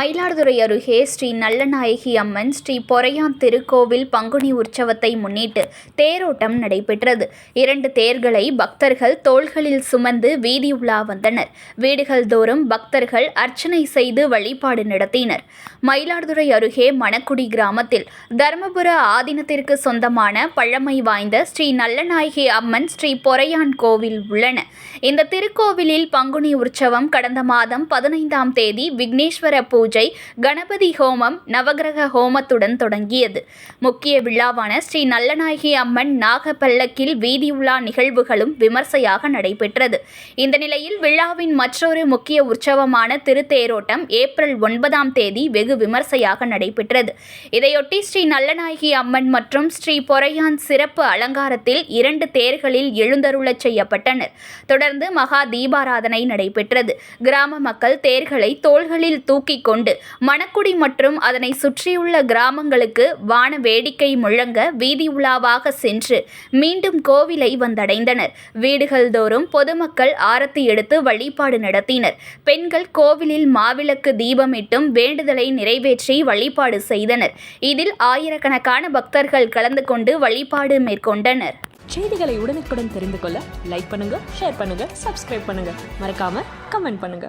மயிலாடுதுறை அருகே ஸ்ரீ நல்லநாயகி அம்மன் ஸ்ரீ பொறையான் திருக்கோவில் பங்குனி உற்சவத்தை முன்னிட்டு தேரோட்டம் நடைபெற்றது. இரண்டு தேர்களை பக்தர்கள் தோள்களில் சுமந்து வீதி உலா வந்தனர். வீடுகள் தோறும் பக்தர்கள் அர்ச்சனை செய்து வழிபாடு நடத்தினர். மயிலாடுதுறை அருகே மணக்குடி கிராமத்தில் தர்மபுர ஆதீனத்திற்கு சொந்தமான பழமை வாய்ந்த ஸ்ரீ நல்லநாயகி அம்மன் ஸ்ரீ பொறையான் கோவில் உள்ளன. இந்த திருக்கோவிலில் பங்குனி உற்சவம் கடந்த மாதம் பதினைந்தாம் தேதி விக்னேஸ்வர பூஜை கணபதி ஹோமம் நவகிரக ஹோமத்துடன் தொடங்கியது. முக்கிய விழாவான ஸ்ரீ நல்லநாயகி அம்மன் நாகப்பல்லக்கில் வீதி உலா நிகழ்வுகளும் விமர்சையாக நடைபெற்றது. இந்த நிலையில் விழாவின் மற்றொரு முக்கிய உற்சவமான திருத்தேரோட்டம் ஏப்ரல் ஒன்பதாம் தேதி வெகு விமர்சையாக நடைபெற்றது. இதையொட்டி ஸ்ரீ நல்லநாயகி அம்மன் மற்றும் ஸ்ரீ பொறையான் சிறப்பு அலங்காரத்தில் இரண்டு தேர்களில் எழுந்தருளச் செய்யப்பட்டனர். தொடர்ந்து மகா தீபாராதனை நடைபெற்றது. கிராம மக்கள் தேர்களை தோள்களில் தூக்கிக் கொண்டு மணக்குடி மற்றும் அதனை சுற்றியுள்ள கிராமங்களுக்கு வான வேடிக்கை முழங்க வீதி உலாவாக சென்று மீண்டும் கோவிலை வந்தடைந்தனர். வீடுகள் தோறும் பொதுமக்கள் ஆரத்தி எடுத்து வழிபாடு நடத்தினர். பெண்கள் கோவிலில் மாவிளக்கு தீபமிட்டும் வேண்டுதலை நிறைவேற்றி வழிபாடு செய்தனர். இதில் ஆயிரக்கணக்கான பக்தர்கள் கலந்து கொண்டு வழிபாடு மேற்கொண்டனர். செய்திகளை உடனுக்குடன் தெரிந்து கொள்ள லைக் பண்ணுங்க ஷேர் பண்ணுங்க சப்ஸ்கிரைப் பண்ணுங்க. மறக்காம கமெண்ட் பண்ணுங்க.